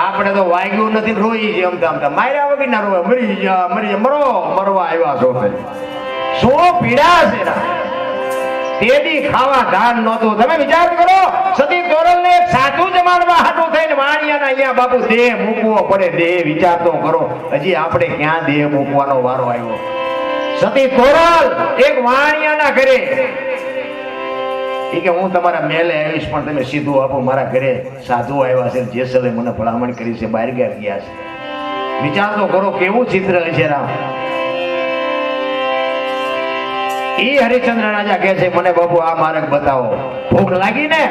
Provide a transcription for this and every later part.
આપણે તો વાગ્યું નથી રોઈ છે આમ આમ માર્યા વગર ના રોવા મરી ગયા મરી મરો, મરવા આવ્યા છો. શું પીડા છે તેડી ખાવા ધાન નહોતું. તમે વિચાર કરો સતી તોરલ ને સાચું જમાડવા હાટું થઈને વાણિયાના અહીંયા બાપુ દેહ મૂકવો પડે. દેહ વિચાર તો કરો. હજી આપણે ક્યાં દેહ મૂકવાનો વારો આવ્યો? સતી તોરલ એક વાણિયાના ઘરે ઈ કે હું તમારા મેલે આવીશ, પણ તમે સીધું આપો, મારા ઘરે સાધુ આવ્યા છે જેસલે મને ભલામણ કરી છે, બહાર ગયા ગયા છે. વિચાર તો કરો, કેવું ચિત્ર છે રામ? એ હરિચંદ્ર રાજા કહે છે, મને બાપુ, આ માર્ગ બતાવો. ભૂખ લાગી ને?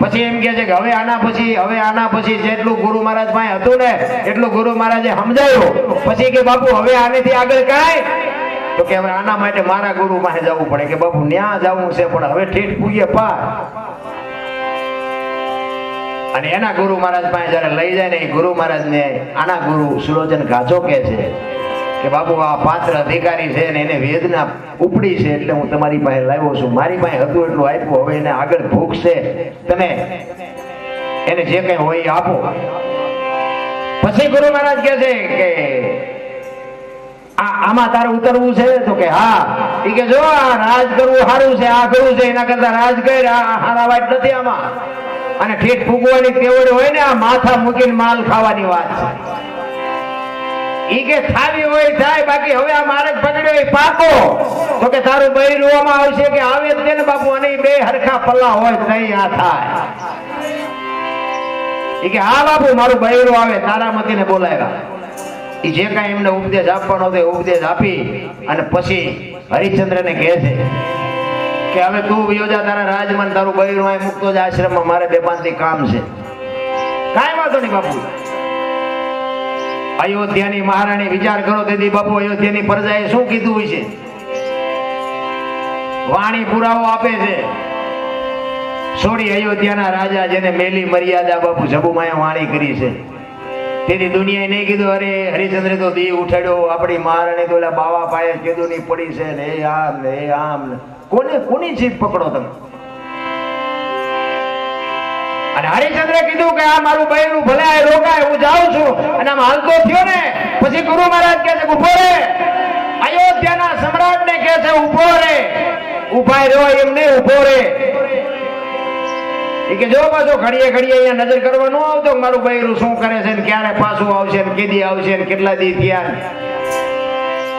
પછી એમ કે છે કે, હવે આના પછી, હવે આના પછી જેટલું ગુરુ મહારાજ પાસે હતું ને, એટલું ગુરુ મહારાજે સમજાયું. પછી કે, બાપુ, હવે આનેથી આગળ કાંઈ તો કે હવે આના માટે મારા ગુરુ પાસે જવું પડે કે બાપુ, ન્યા જવું છે, પણ હવે ઠેઠ પૂગે પાર. અને એના ગુરુ મહારાજ પાસે જયારે લઈ જાય ને ગુરુ મહારાજ ને આના ગુરુ સુલોચન ગાજો કે છે કે બાપુ, આ પાત્ર અધિકારી છે ને એને વેદના ઉપડી છે એટલે હું તમારી પાસે લાવ્યો છું. મારી પાસે હતું એટલું આપ્યું, હવે એને આગળ ભૂખ છે તમે એને જે કઈ હોય આપો. પછી ગુરુ મહારાજ કે છે કે આમાં તારે ઉતરવું છે તો કે હા. એ કે જો આ રાજ કરવું સારું છે, આ કરવું છે, એના કરતા રાજ કર હારા વાત નથી આમાં. અને ઠેઠ ફૂગવાની તેવડ હોય ને, આ માથા મૂકીને માલ ખાવાની વાત છે. ઈ કે થાવી હોય, થાય, બાકી હવે આ મારે પકડ્યો એ પાકો. તો કે તારું બહી રોવામાં આવશે કે આવે જ ને બાપુ, અને બે હરખા પલ્લા હોય નહીં આ થાય. ઈ કે હા બાપુ, મારું બૈરું આવે તારા ને બોલાવ્યા. જે કાંઈ એમને ઉપદેશ આપવાનો હતો એ ઉપદેશ આપી અને પછી હરિશ્ચંદ્રને કહે છે કે હવે તું યોજા, તારા રાજમાન તારું બૈરું અહીં મૂકતો જ આશ્રમમાં, મારે બે પાંચ કામ છે. કાંઈ વાંધો નહીં બાપુ. અયોધ્યાની મહારાણી વિચાર કરો તેથી બાપુ, અયોધ્યાની પ્રજાએ શું કીધું હોય છે? વાણી પુરાવો આપે છે. સોરી અયોધ્યાના રાજા જેને મેલી મર્યાદા બાપુ જબુમાએ વાણી કરી છે. તેથી દુનિયાએ નહીં કીધું, અરે હરિચંદ્ર તો દી ઉઠાડ્યો આપણી મહારાણી તો બાવા પાયે કીધું ની પડી છે ને આમ ને આમ ને. કોને, કોની જીભ પકડો તમે? અને હરિચંદ્ર કીધું કે આ મારું બૈરું ભલે આ રોકાય હું જાઉં છું, અને આમ હાલતો થયો ને, પછી ગુરુ મહારાજ કહે છે, ઊભો રે. અયોધ્યાના સમ્રાટ ને કહે છે, ઊભો રે. ઊભા રહ્યો એમ નહીં, ઊભો રે. કે જો પાછો ઘડીએ ઘડીએ અહીંયા નજર કરવા આવતો મારું બૈરું શું કરે છે ક્યારે પાછું આવશે કેદી આવશે કેટલા દી થયા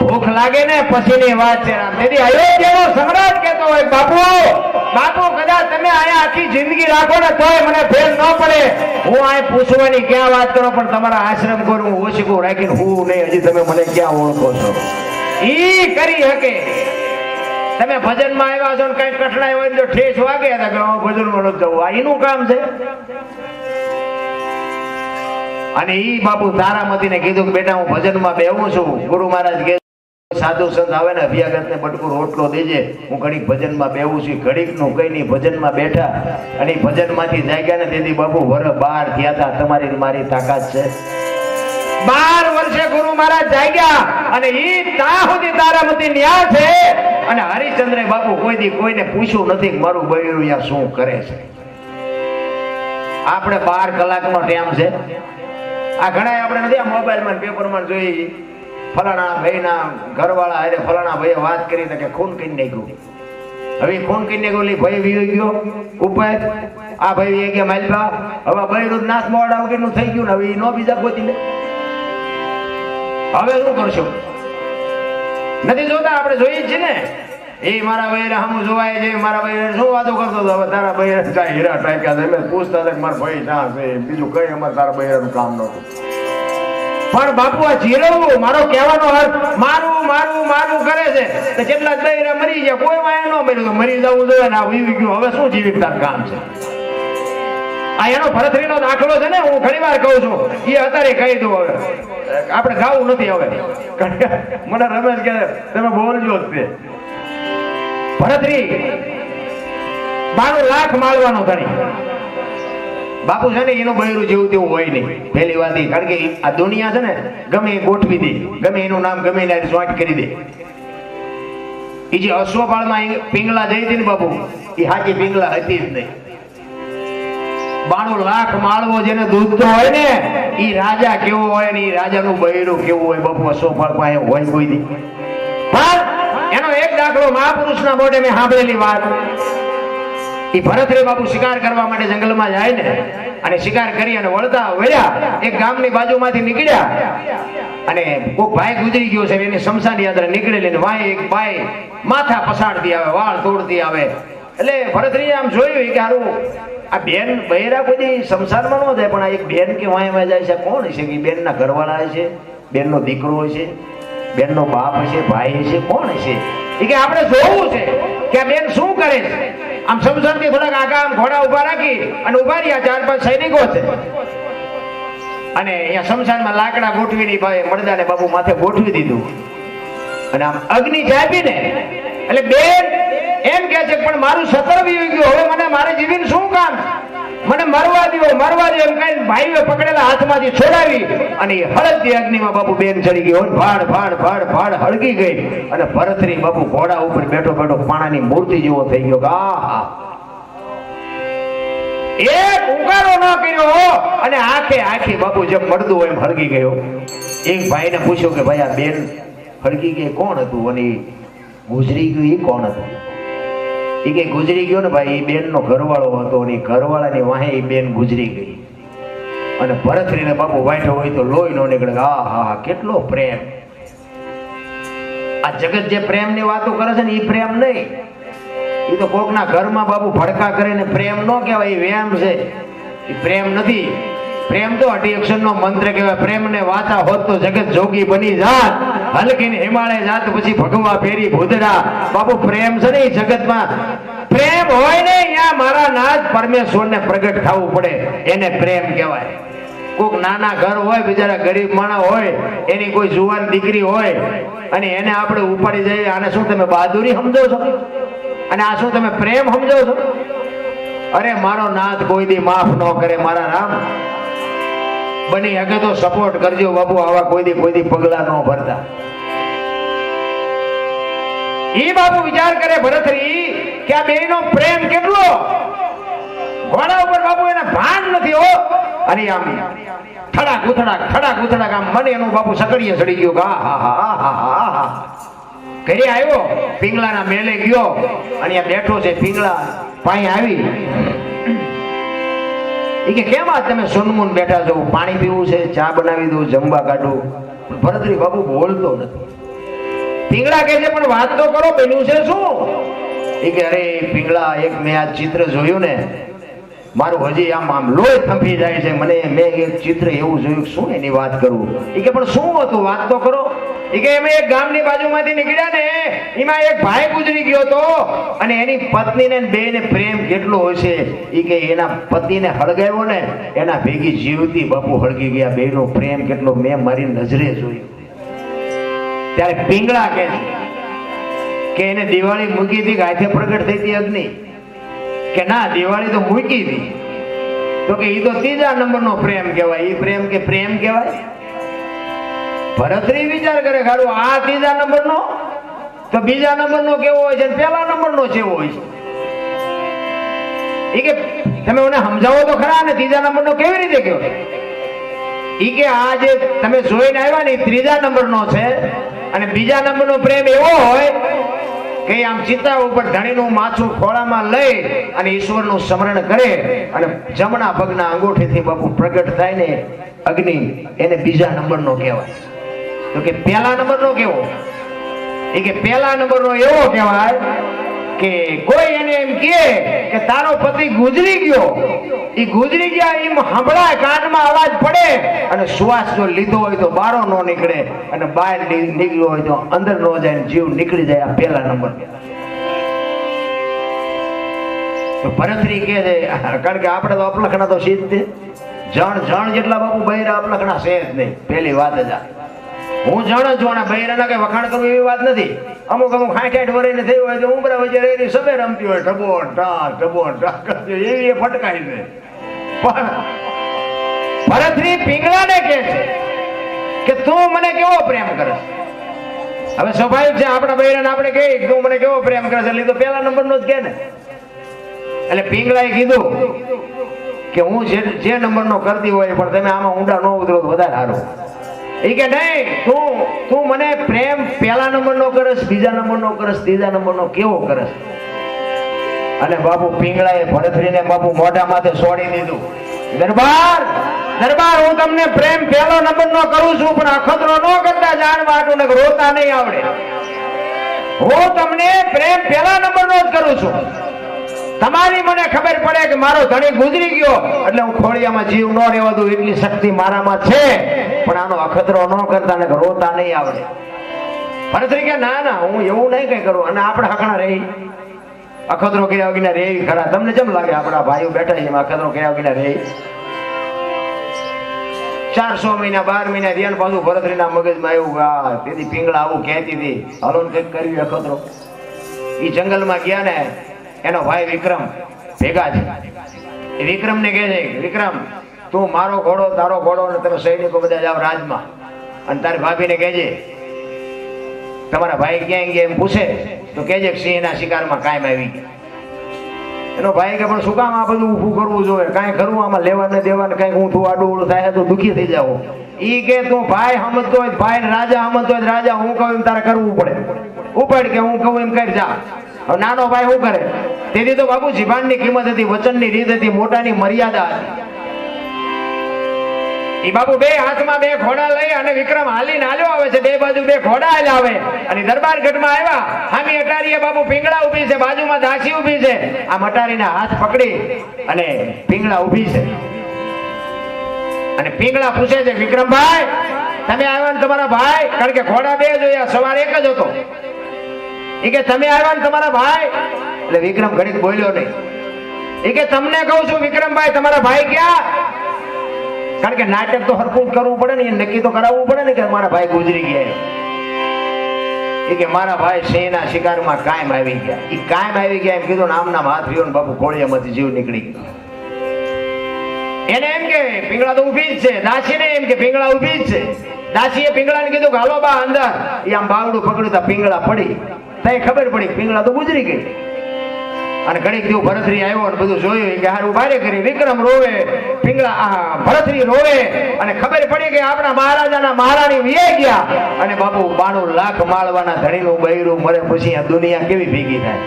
ભૂખ લાગે ને પછીની વાત છે. તેથી અયોધ્યાનો સમ્રાટ કહેતો હોય, બાપુ બાપુ, કદાચ તમે અહીંયા આખી જિંદગી રાખો ને તોય મને ફેર ન પડે. હું અહીં પૂછવાની ક્યાં વાત કરો, પણ તમારા આશ્રમ કરું હું ઓછીકું રાખીને હું નહીં, હજી તમે મને ક્યાં ઓળખો છો? ઈ કરી શકે. તમે ભજનમાં આવ્યા છો ને કઈ કઠણાઈ હોય ઠેસ વાગે તો ભજનમાં જવું. આ એનું કામ છે? અને ઈ બાપુ તારામતીને કીધું કે બેટા હું ભજનમાં બેહું છું. ગુરુ મહારાજ કે સાધુ સંત આવે ને અભ્યાગત ને બટકું રોટલો દેજે. હું ઘડીક ભજનમાં બેહું છું. ઘડીકનું કઈ નહીં, ભજનમાં બેઠા. અને ભજનમાંથી જાગ્યા ને તેથી બાપુ વર બાર થયા હતા. તમારી મારી તાકાત છે. બાર વર્ષે ગુરુ મહારાજ જાગ્યા અને ઈ ત્યાં સુધી તારામતી ન્યા છે. અને હરિચંદ્ર બાપુ કોઈ દી કોઈને પૂછ્યું નથી મારું બૈરું અહીંયા શું કરે છે? આપણે બાર કલાકનો ટાઈમ છે. આ ઘણા આપણે નથી, આ મોબાઈલમાં પેપરમાં જોઈ ફલાણા ભાઈના ઘરવાળા અરે ફલાણા ભાઈએ વાત કરી કે ખૂન કરી નાખ્યું. હવે ખૂન કરી નાખ્યું એટલે ભાઈ વીયો ગયો. ઉપર આ ભાઈ એ ગયા માલપા. હવે બૈરું નાશ મોડા વગરનું થઈ ગયું ને હવે નો બીજા ગોતી લે હવે શું કરશો? નથી જોતા, આપણે જોઈએ જ છે ને. એ મારા ભાઈ હમ જોવાય છે, મારા ભાઈ શું વાતો કરતો હતો હવે તારા ભાઈ ચા હીરા ટાંક્યા એટલે પૂછતા હતા કે મારા ભાઈ ના છે. બીજું કઈ અમારે તારા ભાઈ કામ નહોતું. પણ બાપુ, આ જીરવવું મારો કહેવાનો અર્થ, મારું મારું મારું કરે છે. તો કેટલા બૈરા મરી ગયા, કોઈ વાય ન મર્યું. મરી જવું જોઈએ ને આ ગયું. હવે શું જીવિકતા કામ છે? આ એનો ભરતરીનો દાખલો છે ને, હું ઘણી વાર કહું છું. એ અત્યારે કહી દઉં હવે. આપણે ગાવું નથી હવે. મને રમેશ કે તમે બોલજો જ તે ભરતરી બાણું લાખ માળવાનો ધણી. બાપુ છે ને, એનું બૈરું જેવું તેવું હોય નહીં. પહેલી વાત. કારણ કે આ દુનિયા છે ને, ગમે એ ગોઠવી દે, ગમે એનું નામ, ગમે એને સ્વાટ કરી દે. એ જે અશ્વપાળમાં પિંગલા જઈ હતી ને બાપુ, એ હાજી પિંગલા હતી જ નહીં. બાણું લાખ માળવો જેને દૂધતો હોય ને એ રાજા કેવો હોય ને એ રાજાનું બૈરું કેવું હોય બપો સોફળ પાસે હોય કોઈ દી. એનો એક દાખલો મહાપુરુષના મોઢે મેં સાંભળેલી વાત. એ ભરતરે બાપુ શિકાર કરવા માટે જંગલમાં જાય ને, અને શિકાર કરી અને વળતા વળ્યા, એક ગામની બાજુમાંથી નીકળ્યા. અને કોક ભાઈ ગુજરી ગયો છે, એની શમશાન યાત્રા નીકળેલી ને ભાઈ એક ભાઈ માથા પસાડતી આવે, વાળ તોડતી આવે. એટલે ભરતરી આમ જોયું કે હારું આ બેન બહેરા કોઈ સંસારમાં ન થાય, પણ આ એક બેન કે વાય જાય છે. કોણ છે કે બેનના ઘરવાળા છે બેનનો દીકરો છે બેનનો બાપ હશે, ભાઈ હશે, કોણ હશે? એ કે આપણે જોવું છે કે આ બેન શું કરે છે? આમ સમસમથી થોડાક આગા આમ ઘોડા ઊભા રાખી અને ઊભા રહ્યા ચાર પાંચ સૈનિકો છે. અને અહીંયા શમશાનમાં લાકડા ગોઠવીની ભાઈ મળદાને બાબુ માથે ગોઠવી દીધું. અને આમ અગ્નિ ચાપી ને એટલે બેન એમ કે છે, પણ મારું સતર વીવી ગયું. હવે મને મારે જીવીને શું કામ? મને મરવા દો મરવા દો એમ કઈ ભાઈઓ પકડેલા હાથમાંથી છોડાવી અને એ હળદની અગ્નિમાં બાપુ બેન ચડી ગઈ. હોય ભાડ ભાડ ભાડ ભાડ હળગી ગઈ અને ભરતરી બાપુ ઘોડા ઉપર બેઠો બેઠો પાણાની મૂર્તિ જેવો થઈ ગયો. આહા. એક ઉગારો ન કર્યો અને આખે આખી બાપુ જેમ મળતું હોય એમ હળગી ગયો. એક ભાઈને પૂછ્યું કે, ભાઈ, આ બેન હળગી ગઈ કોણ હતું? અને ગુજરી ગયું એ કોણ હતું? એ કે ગુજરી ગયો ને ભાઈ એ બેનનો ઘરવાળો હતો અને ઘરવાળાની વાહે એ બેન ગુજરી ગઈ. અને ભરતરીને બાપુ વાંઠો હોય તો લોહી નો નીકળે. આ હા હા કેટલો પ્રેમ. આ જગત જે પ્રેમની વાતો કરે છે ને એ પ્રેમ નહીં. એ તો કોકના ઘરમાં બાપુ ભડકા કરીને પ્રેમ ન કહેવાય એ વ્યાયામ છે. એ પ્રેમ નથી. પ્રેમ તો અઢી અક્ષરનો મંત્ર કહેવાય. પ્રેમને વાતા હોત તો જગત જોગી બની જાત. હલકીને હિમાલય જાત પછી ભગવા ફેરી ભૂતડા. બાપુ, પ્રેમ છે ને એ જગતમાં. પ્રેમ હોય ને ત્યાં મારા નાથ પરમેશ્વરને પ્રગટ થવું પડે. એને પ્રેમ કહેવાય. કોક નાના ઘર હોય, બિચારા ગરીબ માણસ હોય, એની કોઈ જુવાન દીકરી હોય, અને એને આપણે ઉપાડી જઈએ, આને શું તમે બહાદુરી સમજો છો? અને આ શું તમે પ્રેમ સમજો છો? અરે, મારો નાથ કોઈ દી માફ ન કરે, મારા રામ. બની હકે તો સપોર્ટ કરજો બાબુ આવા કોઈ દી કોઈ દી પગલા ન ભરતા. એ બાપુ વિચાર કરે ભરતરી, કે આ બેયનો પ્રેમ કેટલો? ઘોડા ઉપર બાપુ એને ભાન નથી હો. અને આમ થડાક ઉથડાક થડાક ઉથડાક, આમ મને એનું બાપુ સકડીએ ચડી ગયો હા હા હા હા હા હા ઘરે આવ્યો, પિંગલાના મેલે ગયો, અને બેઠો છે પિંગલા પાણી આવી. કે કેમ આ તમે સુનમુન બેઠા છો? પાણી પીવું છે, ચા બનાવી દઉં, જમવા કાઢું. ભરતરી બાબુ બોલતો નથી. પીંગળા કે છે, પણ વાત તો કરો, પેલું છે શું? એ કે, અરે, પીંગળા, એક મેં આ ચિત્ર જોયું ને, મારું હજી આમ આમ લોહી થંભી જાય છે. મને, મેં એક ચિત્ર એવું જોયું શું એની વાત કરું? એ કે, પણ શું હતું? વાત તો કરો. ને ને ત્યારે પિંગળા કે એને દિવાળી મૂકી હતી હાથે પ્રગટ થઈ હતી અગ્નિ? કે ના, દિવાળી તો મૂકી હતી. તો કે એ તો ત્રીજા નંબરનો પ્રેમ કહેવાય. એ પ્રેમ કે પ્રેમ કહેવાય? ભરતરી વિચાર કરે ખાડું આ ત્રીજા નંબરનો? તો બીજા નંબરનો કેવો હોય છે પહેલા નંબરનો કેવો હોય છે? એ કે, તમે મને સમજાવો તો ખરા ને ત્રીજા નંબરનો કેવી રીતે કયો ઈ કે, આ જે તમે જોઈને આવ્યા ને ત્રીજા નંબરનો છે અને બીજા નંબરનો પ્રેમ એવો હોય કે આમ ચિતા ઉપર ધણીનું માથું ખોળામાં લઈ અને ઈશ્વરનું સ્મરણ કરે અને જમણા પગના અંગૂઠીથી બાપુ પ્રગટ થાય ને અગ્નિ એને બીજા નંબરનો કહેવાય. તો કે પહેલા નંબરનો કેવો? એ કે પહેલા નંબરનો એવો કહેવાય કે કોઈ એને એમ કહે કે તારો પતિ ગુજરી ગયો. એ ગુજરી ગયા, એમ હમણાં કાનમાં અવાજ પડે અને શ્વાસ જો લીધો હોય તો બારો ન નીકળે અને બહાર ની- નીકળ્યો હોય તો અંદર ન જાય જીવ નીકળી જાય આ પહેલા નંબર. તો ભરતરી કહે છે, કારણ કે આપણે તો અપલખણા તો સીધ જણ જણ જેટલા બાપુ બહેરા અપલખણા છે જ નહીં. પહેલી વાત જ આ. હું જાણું છું આના બૈરાના કઈ વખાણ કરવું એવી વાત નથી. અમુક અમુક હાઠ હાઠ વરેને થયું હોય તો ઉમરા વચ્ચે રહી સબે રમતી હોય, ઢબો ટા ઢબો ટા એવી એ ફટકાઈ છે. પણ ભરતરી પિંગળાને કહે છે કે તું મને કેવો પ્રેમ કરે હવે સ્વાભાવિક છે, આપણા બૈરાને આપણે કહીએ કે તું મને કેવો પ્રેમ કરે છે? ઈ તો પહેલા નંબરનો જ કે ને. એટલે પિંગળાએ કીધું કે હું જે જે નંબરનો કરતી હોય પણ તમે આમાં ઊંડા ન ઉતરો વધારે સારું. એ કે નહીં, તું તું મને પ્રેમ પહેલા નંબરનો કરસ, બીજા નંબરનો કરસ, ત્રીજા નંબરનો કેવો કરસ? અને બાપુ પિંગળાએ ભરતરીને બાપુ મોઢા માથે છોડી દીધું. દરબાર દરબાર, હું તમને પ્રેમ પહેલો નંબરનો કરું છું, પણ અખતરો ન કરતા જાણવા વાટું રોતા નહીં આવડે. હું તમને પ્રેમ પહેલા નંબરનો જ કરું છું. તમારી મને ખબર પડે કે મારો ધણી ગુજરી ગયો. એટલે હું ખોળિયામાં જીવ ન રહેવા દઉં, એટલી શક્તિ મારામાં છે. પણ આનો અખતરો ન કરતા ને રોતા નહીં આવડે. ભરતરી કે, ના ના, હું એવું નહીં કઈ કરું. અને આપણે હકણા રહી. અખતરો કર્યા વગર રે ખરા. તમને કેમ લાગે, આપણા ભાઈઓ બેઠા છે અખતરો કર્યા વગર રે ચારસો મહિના, બાર મહિના ધ્યાન પાછું ભરતરીના મગજમાં આવ્યું આ તેથી પીંગળા આવું કહેતી હતી. હલો કંઈક કંઈક કર્યું અખતરો. એ જંગલમાં ગયા ને એનો ભાઈ વિક્રમ ભેગા છે. વિક્રમ ને કહે છે, વિક્રમ, તું મારો ઘોડો, તારો ઘોડો અને તમે સૈનિકો બધા જાઓ રાજમાં. અને તારી ભાભીને કહેજે તમારા ભાઈ ક્યાંય ગયા એમ પૂછે, તો કહેજે સિંહ સિંહના શિકારમાં કાયમ આવી ગયા. એનો ભાઈ કે, પણ શું કામ આ બધું ઊભું કરવું જોઈએ? કાંઈ કરવું આમાં લેવા ને દેવા ને કાંઈક ઊંધું આડું ઉડું થાય તો દુઃખી થઈ જાવ ઈ કે, તું ભાઈ સમજતો હોય ભાઈ રાજા સમજતો હોય રાજા, હું કહું એમ તારે કરવું પડે. ઉપાડ કે હું કહું એમ કરી જા. નાનો ભાઈ શું કરે? તેથી તો બાપુ જીભાનની કિંમત હતી, વચનની રીત હતી, મોટાની મર્યાદા હતી. એ બાપુ બે હાથમાં બે ઘોડા લઈ અને વિક્રમ હાલીને હાલ્યો આવે છે, બે બાજુ બે ઘોડા હાલ આવે. અને દરબાર ગઢમાં આવ્યા. હામી અટારીએ બાપુ પિંગળા ઊભી છે, બાજુમાં દાસી ઊભી છે. આ મટારીના હાથ પકડી અને પિંગળા ઊભી છે. અને પિંગળા પૂછે છે, વિક્રમભાઈ, તમે આવ્યા ને તમારા ભાઈ? કારણ કે ઘોડા બે જોયા સવાર એક જ હતો. એ કે, તમે આવ્યા ને તમારા ભાઈ? એટલે વિક્રમ ઘડીક બોલ્યો નહીં. એ કે તમને કહું છું, વિક્રમભાઈ, તમારા ભાઈ ક્યાં? કારણ કે નાટક તો હરખું કરવું પડે ને, એ નક્કી તો કરાવવું પડે ને કે મારા ભાઈ ગુજરી ગયા એ કે મારા ભાઈ સિંહના શિકારમાં કાયમ આવી ગયા. એ કાયમ આવી ગયા એમ કીધું નામના હાથ રહ્યો બાપુ કોળિયામાંથી જીવ નીકળી ગયો. એને એમ કે, પિંગળા તો ઊભી જ છે. દાસીને એમ કે, પિંગળા ઊભી જ છે. દાસીએ પિંગળાને કીધું કે, હાલો બા અંદર. એ આમ બાવડું પકડ્યું તા પિંગળા પડી. તઈ ખબર પડી પિંગળા તો ગુજરી ગઈ. અને ઘડીક જેવું ભરતરી આવ્યો અને બધું જોયું કે હારું બારે કરી વિક્રમ રોવે, પિંગળા ભરતરી રોવે, અને ખબર પડી કે આપણા મહારાજાના મહારાણી વિયે ગયા. અને બાપુ, બાણું લાખ માળવાના ધણીનું બૈરું મરે પછી આ દુનિયા કેવી ભેગી થાય?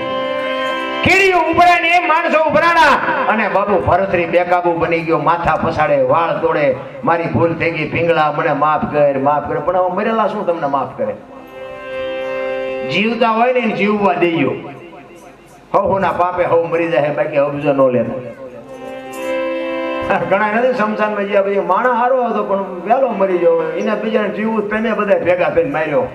કીડીયું ઉપડે ને એમ, માણસો ઉભરાણા. અને બાપુ, ભરતરી બેકાબુ બની ગયો, માથા ફસાડે વાળ તોડે. મારી ભૂલ થઈ ગઈ, પિંગળા મને માફ કર માફ કર. પણ મરેલા શું તમને માફ કરે? જીવતા હોય ને જીવવા હવ ના પાપે હવ મરી જાય બાકી હવ બીજો નો લેતો ઘણા નથી સમસાનમાં જ્યાં પછી માણસ હારો હતો, પણ વહેલો મરી ગયો. એને બીજાને જીવવું તમે બધા ભેગા થઈને માર્યો.